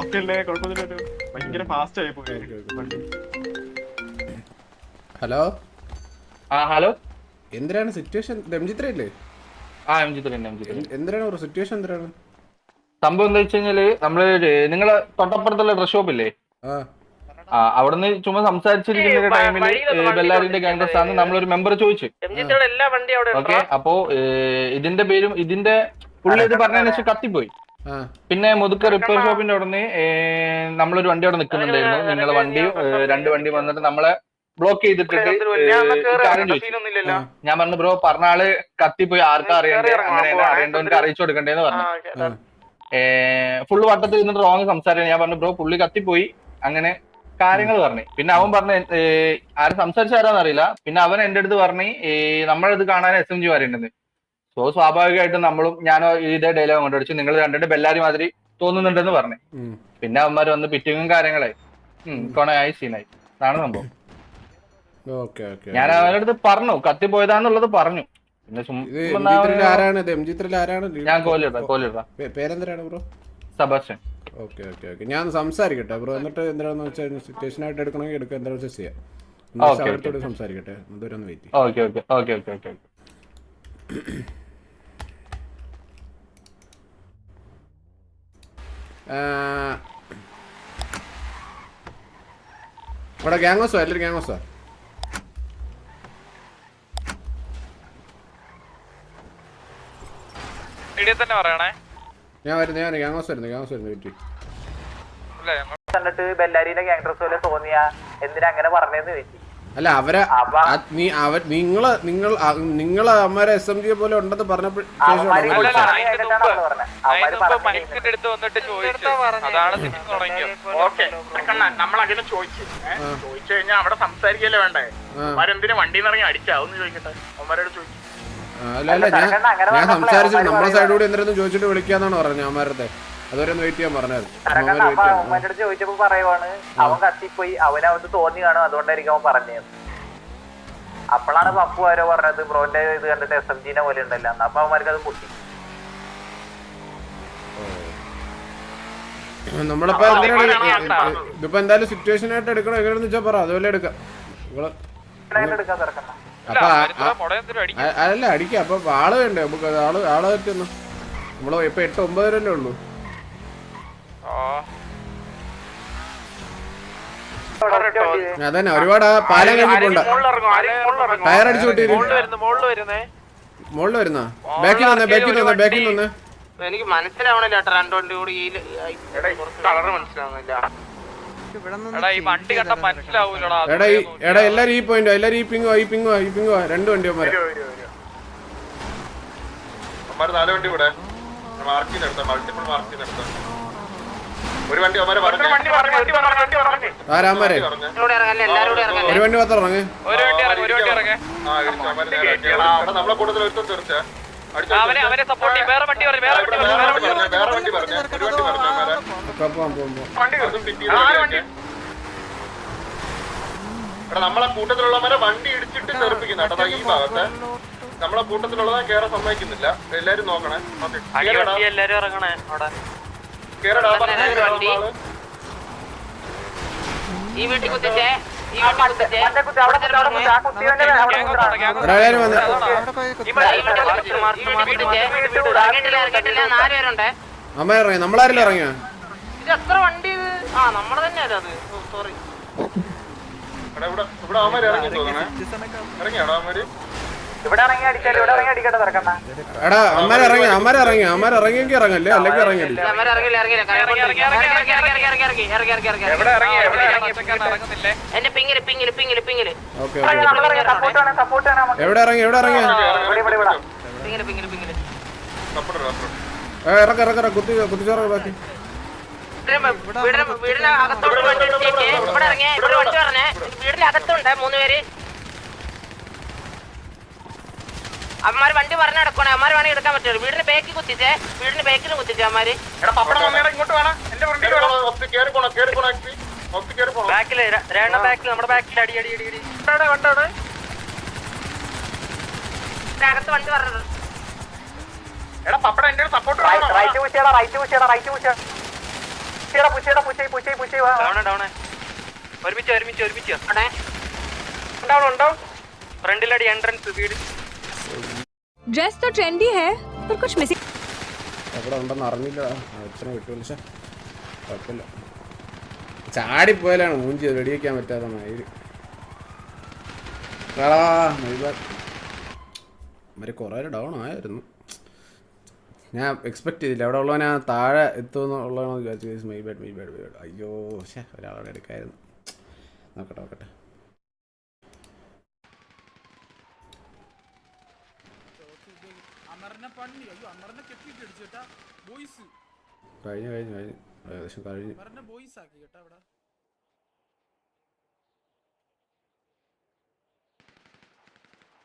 Okay അല്ലേ കുഴപ്പമൊന്നുമില്ലല്ലോ ഭയങ്കര ഫാസ്റ്റ് ആയി പോയി. ഹലോ? ആ ഹലോ? എന്തിനാണ് സിറ്റുവേഷൻ രംജിത്ര ഇല്ലേ? ആ രംജിത്ര എന്തിനാണ് ഒരു സിറ്റുവേഷൻ എന്തിനാണ്? സംഭവം എന്താ വെച്ച് കഴിഞ്ഞാൽ നമ്മൾ നിങ്ങളെ തൊട്ടപ്പുറത്തുള്ള ഡ്രസ് ഷോപ്പ് ഇല്ലേ? ആ. അവിടുന്ന് ചുമ്മാ സംസാരിച്ചിരിക്കുന്ന ടൈമിൽ ബെല്ലാരിന്റെ ഗാംഗസ് ആണ് നമ്മളൊരു മെമ്പർ ചോദിച്ചു. എല്ലാ വണ്ടി അവിടെ ഓക്കെ അപ്പോ ഇതിന്റെ പേരും ഇതിന്റെ പുള്ളി ഇത് പറഞ്ഞതിന് ശേഷം കത്തിപ്പോയി. പിന്നെ മുതുക്ക റിപ്പയർ ഷോപ്പിന്റെ അവിടെ നിന്ന് നമ്മളൊരു വണ്ടി അവിടെ നിൽക്കുന്നുണ്ടായിരുന്നു നിങ്ങളെ വണ്ടി രണ്ട് വണ്ടി വന്നിട്ട് നമ്മളെ ബ്ലോക്ക് ചെയ്തിട്ടിട്ട് കാര്യം ഞാൻ പറഞ്ഞു ബ്രോ പറഞ്ഞ ആൾ കത്തിപ്പോയി. ആർക്കാ അറിയണ്ടേ? അങ്ങനെ അറിയേണ്ടവർക്ക് അറിയിച്ചു കൊടുക്കണ്ടേന്ന് പറഞ്ഞു. ഫുള്ള് വട്ടത്തിൽ നിന്നിട്ട് റോങ് സംസാരം ഞാൻ പറഞ്ഞു ബ്രോ പുള്ളി കത്തിപ്പോയി. അങ്ങനെ കാര്യങ്ങൾ പറഞ്ഞു. പിന്നെ അവൻ പറഞ്ഞ ആരും സംസാരിച്ചാരാന്നറിയില്ല പിന്നെ അവൻ എന്റെ അടുത്ത് പറഞ്ഞു ഈ നമ്മളത് കാണാൻ എസ് എം ജി വരേണ്ടത് സോ സ്വാഭാവികമായിട്ടും നമ്മളും ഞാനോ ഇതേ ഡയലോഗ് കൊണ്ടടിച്ചു നിങ്ങൾ കണ്ടിട്ട് ബെല്ലാരി മാതിരി തോന്നുന്നുണ്ടെന്ന് പറഞ്ഞു. പിന്നെ അവന്മാർ വന്ന് പിറ്റിങ്ങും കാര്യങ്ങളായി. കൊണയായി സീനായി. അതാണ് സംഭവം. ഞാൻ അവരുടെ അടുത്ത് പറഞ്ഞു. കത്തിപ്പോയതാന്നുള്ളത് പറഞ്ഞു. പിന്നെ ഞാൻ കോലിടാം കോലിടാം. പേ- bro? Sebastian okay okay okay. ഞാൻ സംസാരിക്കട്ടെ ബ്രോ. എന്നിട്ട് എന്താണെന്ന് വെച്ചാൽ സിറ്റുവേഷൻ ആയിട്ട് എടുക്കണമെങ്കിൽ എടുക്കുക എന്താണെന്ന് വെച്ചാൽ ചെയ്യാം. സംസാരിക്കട്ടെ. Wait okay okay okay okay okay. ഇവിടെ ഗ്യാങ് ഹൗസോ എല്ലാവരും ഗ്യാങ് ഹൗസോ ഞാൻ വരുന്നു ഞാൻ ഗ്യാങ് ഹൗസ് വരുന്നു ഗ്യാങ് ഹൗസ് വരുന്നു വീട്ടിൽ എന്നിട്ട് ബെല്ലാരിയിലെ ഗ്യാങ് ഡ്രസ് പോലെ സോനിയ എന്തിനാ അങ്ങനെ പറഞ്ഞേന്ന് ചോദിച്ചു. അല്ല അവരെ നിങ്ങൾ നിങ്ങൾ നിങ്ങൾ അമ്മരെ എസ് എം ജിയെ പോലെ ഉണ്ടെന്ന് പറഞ്ഞപ്പോൾ നമ്മൾ വേണ്ടേ? ഇറങ്ങി ഞാൻ ഞാൻ സംസാരിച്ചു നമ്മളെ സൈഡ് കൂടി എന്തിനൊന്നും ചോദിച്ചിട്ട് വിളിക്കാന്നാണ് പറഞ്ഞത് അമ്മരുടെ അതുവരെ വെയിറ്റ് ചെയ്യാൻ പറഞ്ഞത് തരക്കണ്ട അവന്മാര് അപ്പൊ വെയിറ്റ് ചെയ്യാം അവന്മാരുടെ അടുത്ത് ചോദിച്ചപ്പോ പറയുവാണ് അവൻ കത്തിപ്പോയി അവനവത്ത് തോന്നി കാണും അതുകൊണ്ടായിരിക്കും അവൻ പറഞ്ഞത്. അപ്പോഴാണ് പപ്പു ആരോ പറഞ്ഞത് ബ്രോന്റെ ഇത് കണ്ടിട്ട് എസ് എം ജിനെ പോലെ ഉണ്ടല്ലോ. അപ്പൊ അവന്മാർക്ക് അത് പൊട്ടി. നമ്മളിപ്പോ എന്തിനാണ് ഇതിപ്പോ എന്തായാലും സിറ്റുവേഷൻ ആയിട്ട് എടുക്കണം? എങ്ങനെയാണെന്ന് വെച്ചാൽ പറ. അതുപോലെ എടുക്കാം. അപ്പൊ അല്ല അടിക്കാം. അപ്പൊ ആൾ വേണ്ടേ? നമുക്ക് ആൾ ആൾ പറ്റുന്നു നമ്മൾ ഇപ്പൊ എട്ട് ഒമ്പത് വരല്ലേ ഉള്ളൂ. അതന്നെ ഒരുപാട് പാലം കഴിഞ്ഞിട്ടുണ്ട്. ടയർ അടിച്ചു മുകളിൽ വരുന്നേ ബാക്കിൽ വന്നേ ബാക്കിൽ വന്നേ ബാക്കിൽ വന്നേ. എനിക്ക് മനസ്സിലാവണില്ല കേട്ടോ രണ്ടു വണ്ടി കൂടി ഈ കളർ മനസ്സിലാവുന്നില്ല. എടാ എല്ലാരും ഈ പോയിന്റ് എല്ലാരും ഈ പിങ്ങോ ഈ പിങ്ങോ ഈ പിങ്ങോ രണ്ട് വണ്ടി അമ്മ നാല് വണ്ടി മൾട്ടിപ്പിൾ ഒരു വണ്ടി ഒരു വണ്ടി ഒരു വണ്ടി ഒരു വണ്ടി നമ്മളെ അവനെ സപ്പോർട്ട് വേറെ വണ്ടി വേറെ വണ്ടി വേറെ വണ്ടി ഒരു വണ്ടി വണ്ടി എടാ നമ്മളെ കൂട്ടത്തിലുള്ളവരെ വണ്ടി ഇടിച്ചിട്ട് തെറിപ്പിക്കുന്ന കേട്ടോ ഈ ഭാഗത്ത്. നമ്മളെ കൂട്ടത്തിലുള്ളതാ കേറാൻ സമ്മതിക്കുന്നില്ല. എല്ലാരും നോക്കണേ. എല്ലാരും ഇറങ്ങണേ അവിടെ. വണ്ടി ഈ വീട്ടിൽ കുത്തിച്ചേ ഈ വീട്ടിൽ കുത്തിച്ചേ ആരുപേരുണ്ട് അമ്മ ഇറങ്ങി നമ്മളാരല്ലോ ഇറങ്ങിയ ഇത് എത്ര വണ്ടി ഇത് ആ നമ്മളെ തന്നെ അല്ലേ അത് സോറി ഇവിടെ ഇവിടെ അവന്മാര് ഇറങ്ങി തോന്നണേ ഇറങ്ങിയാടോ അവന്മാര് എടാ അമ്മര ഇറങ്ങി അമ്മര ഇറങ്ങി അമ്മര ഇറങ്ങിയെങ്കിൽ ഇറങ്ങല്ലേ? അല്ലെങ്കിൽ ഇറങ്ങില്ല ഓക്കെ എവിടെ ഇറങ്ങി എവിടെ ഇറങ്ങി? ഇറക്ക ഇറക്ക ഇറക്ക. കുത്തി കുത്തിച്ചോറ ബാക്കി. വീടിനകത്തോട്ട് വീടിനകത്തോട്ട് വീടിനകത്തുണ്ട് മൂന്ന് പേര്. അമ്മമാര് വണ്ടി പറഞ്ഞ നടക്കണേ അമ്മമാര് വേണേ എടുക്കാൻ പറ്റുള്ളൂ. വീടിന് ബേക്കി കുത്തിച്ചേ വീടിന് ബേക്കിന് കുത്തിച്ചേ അവന്മാര്. ബാക്കിൽ രേണ ബാക്കിൽ നമ്മുടെ ബാക്കിൽ അടി അടി അടി അടി. അകത്ത് വണ്ടി പറഞ്ഞത് എടാ support right right right down down ഒരുമിച്ച് ഒരുമിച്ച് ഒരുമിച്ച്. ഉണ്ടാവും ഫ്രണ്ടിലടി എൻട്രൻസ് വീട്. ड्रेस तो ट्रेंडी है पर कुछ मिसिंग എവിടെ ഉണ്ടെന്ന് അറിഞ്ഞില്ല അച്ഛനെ വിട്ടു വിളിച്ച കുഴപ്പമില്ല ചാടിപ്പോയാലാണ് മൂഞ്ചി വെടിവെക്കാൻ പറ്റാതെ മയില് മരി കുറേ ഡൗൺ ആയിരുന്നു ഞാൻ എക്സ്പെക്ട് ചെയ്തില്ല അവിടെ ഉള്ളവനെ താഴെ എത്തുമെന്നുള്ളതാണോ വിചാരിച്ചു my bad my bad my bad അയ്യോ പക്ഷേ ഒരാളവിടെ എടുക്കായിരുന്നു നോക്കട്ടെ നോക്കട്ടെ കഴിഞ്ഞു കഴിഞ്ഞു കഴിഞ്ഞു. ഏകദേശം കഴിഞ്ഞു.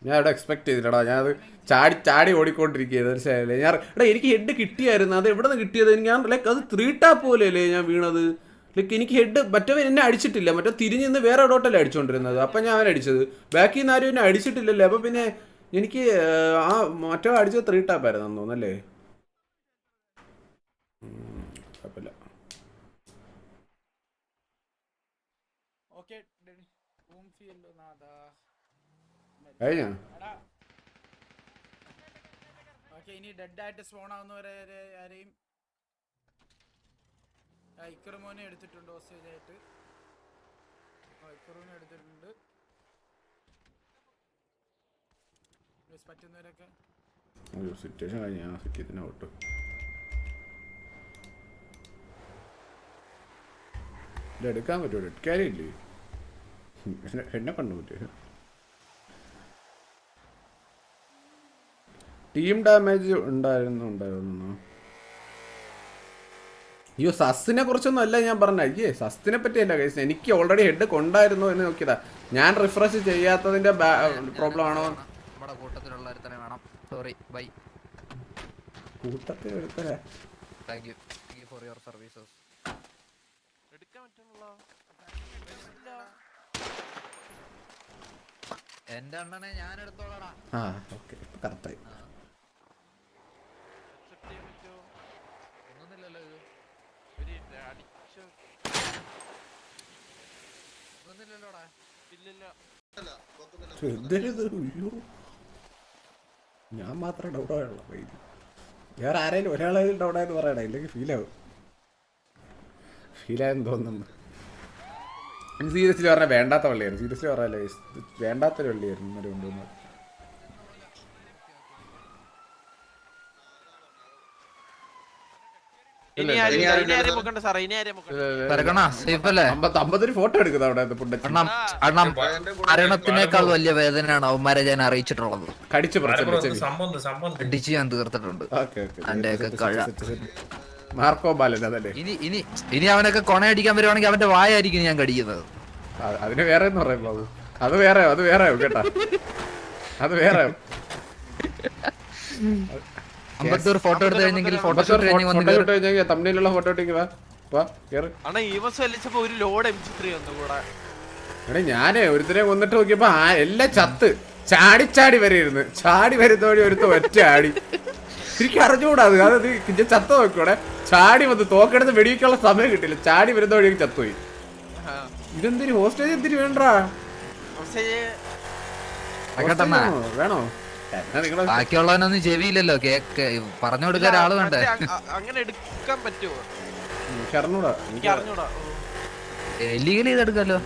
ഞാൻ അവിടെ എക്സ്പെക്ട് ചെയ്തില്ലടാ. ഞാനത് ചാടി ചാടി ഓടിക്കൊണ്ടിരിക്കുകയാണ് മനസ്സിലായില്ലേ? ഞാൻ എടാ എനിക്ക് ഹെഡ് കിട്ടിയായിരുന്നു. അത് എവിടെ നിന്ന് കിട്ടിയത് ഞാൻ ലൈക്ക് അത് ത്രീ ടാപ്പ് പോലെയല്ലേ ഞാൻ വീണത്? ലൈക്ക് എനിക്ക് ഹെഡ് മറ്റവൻ എന്നെ അടിച്ചിട്ടില്ല. മറ്റോ തിരിഞ്ഞ് നിന്ന് വേറെ ഇടോട്ടല്ലേ അടിച്ചുകൊണ്ടിരുന്നത് അപ്പം ഞാൻ അവൻ അടിച്ചത്. ബാക്കിൽ നിന്ന് ആരും എന്നെ അടിച്ചിട്ടില്ലല്ലേ? അപ്പം പിന്നെ എനിക്ക് ആ മറ്റോ അടിച്ച ത്രീ ടാപ്പ് ആയിരുന്നു തോന്നല്ലേ കുഴപ്പമില്ല. കഴിഞ്ഞോ? ഇനി ഡെഡ് ആയിട്ട് സ്പോൺ ആവുന്നവരെ ആരെയും ഇക്കറുമോനെ എടുത്തിട്ടുണ്ട് ആയിട്ട് ഇക്കറുമോനെ എടുത്തിട്ടുണ്ട്. പറ്റുന്നവരൊക്കെ. ഒരു സിറ്റുവേഷൻ കഴിഞ്ഞ ആ സിറ്റിത്തിന് ഔട്ട് ഇത് എടുക്കാൻ പറ്റുമോ എടുക്കാനില്ലേ എന്നെ- എന്നെ കണ്ടു പറ്റുമോ ടീം ഡാമേജ് ഉണ്ടായിരുന്നു ഉണ്ടായിരുന്നു. അയ്യോ സസ്സിനെ കുറിച്ചൊന്നും അല്ല ഞാൻ പറഞ്ഞ അയ്യേ സസ്തിനെ പറ്റിയല്ല കേസ് എനിക്ക് ഓൾറെഡി ഹെഡ് കൊണ്ടായിരുന്നു എന്ന് നോക്കിയതാ. ഞാൻ റിഫ്രഷ് ചെയ്യാത്തതിന്റെ പ്രോബ്ലം ആണോ? നമ്മുടെ കൂട്ടത്തിലുള്ള ഒരുത്തനെ വേണം. സോറി ബൈ കൂട്ടത്തിൽ thank you thank you for your services എന്റെ അണ്ണനെ ഞാൻ എടുത്തോളാടാ. ആ ഓക്കെ കറക്റ്റായി ഒന്നുമില്ലല്ലോ ഇത്. ഒന്നുമില്ലല്ലോടാ. അയ്യോ. ഞാൻ മാത്രമേ മാത്രം ഡൗട്ടായുള്ള പൈര് വേറെ ആരെങ്കിലും ഒരാളെങ്കിലും ഡൗട്ടായെന്ന് പറയണേ ഇല്ലെങ്കിൽ ഫീലാവും ഫീലായെന്ന് തോന്നുന്നു. സീരിയസ്ലി പറഞ്ഞാൽ വേണ്ടാത്ത വള്ളിയായിരുന്നു. സീരിയസ്ലി പറഞ്ഞാലേ വേണ്ടാത്തൊരു വള്ളിയായിരുന്നു ഇന്നലെ കൊണ്ടുവന്നത്. തിരക്കണ സേഫ് അല്ലേ? അമ്പത് അമ്പതൊരു ഫോട്ടോ എടുക്കുന്നത് അവിടെ മരണത്തിനേക്കാൾ വലിയ വേദനയാണ് അവന്മാരെ ഞാൻ അറിയിച്ചിട്ടുള്ളത്. കടിച്ചു അടിച്ച് ഞാൻ തീർത്തിട്ടുണ്ട്. ഓക്കെ അന്റെയൊക്കെ കഴ. മാർക്കോ ബാലൻ അതല്ലേ? ഇനി ഇനി ഇനി അവനൊക്കെ കൊണയടിക്കാൻ വരുവാണെങ്കിൽ അവന്റെ വായായിരിക്കും ഞാൻ കടിക്കുന്നത്. അതിന് വേറെ എന്ന് പറയുമ്പോ അത്. വേറെ അത് വേറെ കേട്ടാ. അത് വേറെ അമ്പത്തൂർ ഫോട്ടോ എടുത്തു കഴിഞ്ഞെങ്കിൽ ഫോട്ടോ വാ വാ കേറ്. അണ്ണാ ഈ ബസ് വലിച്ചപ്പോ ഒരു ലോഡ് എം ജി ത്രീ വന്നു കൂടെ എടേ ഞാനേ ഒരുത്തരെ കൊന്നിട്ട് നോക്കിയപ്പോ ആ എല്ലാം ചത്ത്. ചാടി ചാടി വരെയിരുന്നു. ചാടി വരുന്നോടി ഒരുത്ത ഒറ്റ ആടി. എനിക്ക് അറിഞ്ഞുകൂടാ അത്. അത് ഇത് ചത്ത നോക്കൂടെ ചാടി വന്ന് തോക്കെടുത്ത് വെടിവെക്കാനുള്ള സമയം കിട്ടില്ല ചാടി വരുന്നോടി ചത്തുപോയി. ഇതെന്തിരി ഹോസ്റ്റേജ് എന്തിരി വേണ്ടാ വേണോ? ബാക്കിയുള്ളവനൊന്നും ചെവിയില്ലല്ലോ. കേക്ക് പറഞ്ഞു കൊടുക്കാൻ ആൾ വേണ്ടേ? അങ്ങനെ എടുക്കാൻ പറ്റുമോ എനിക്ക് അറിഞ്ഞൂടാ. എനിക്ക് അറിഞ്ഞൂടാ. ചെയ്തെടുക്കാലോ?